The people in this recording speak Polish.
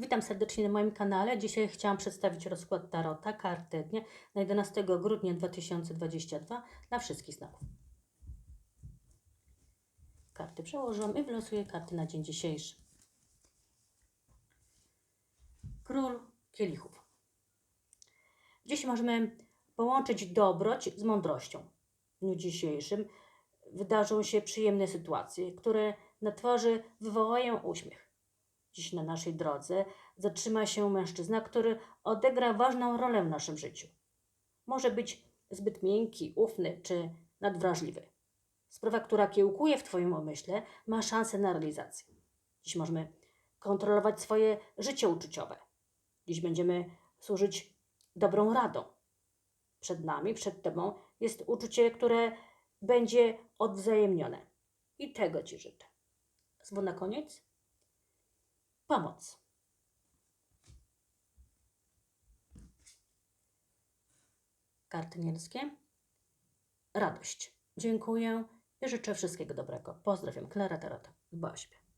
Witam serdecznie na moim kanale. Dzisiaj chciałam przedstawić rozkład Tarota, karty dnia na 11 grudnia 2022 dla wszystkich znaków. Karty przełożyłam i wylosuję karty na dzień dzisiejszy. Król kielichów. Dziś możemy połączyć dobroć z mądrością. W dniu dzisiejszym wydarzą się przyjemne sytuacje, które na twarzy wywołają uśmiech. Dziś na naszej drodze zatrzyma się mężczyzna, który odegra ważną rolę w naszym życiu. Może być zbyt miękki, ufny czy nadwrażliwy. Sprawa, która kiełkuje w Twoim umyśle, ma szansę na realizację. Dziś możemy kontrolować swoje życie uczuciowe. Dziś będziemy służyć dobrą radą. Przed nami, przed Tobą jest uczucie, które będzie odwzajemnione. I tego Ci życzę. Słowo na koniec? Pomoc. Karty niebieskie. Radość. Dziękuję i życzę wszystkiego dobrego. Pozdrawiam. Klara Tarota. Siebie.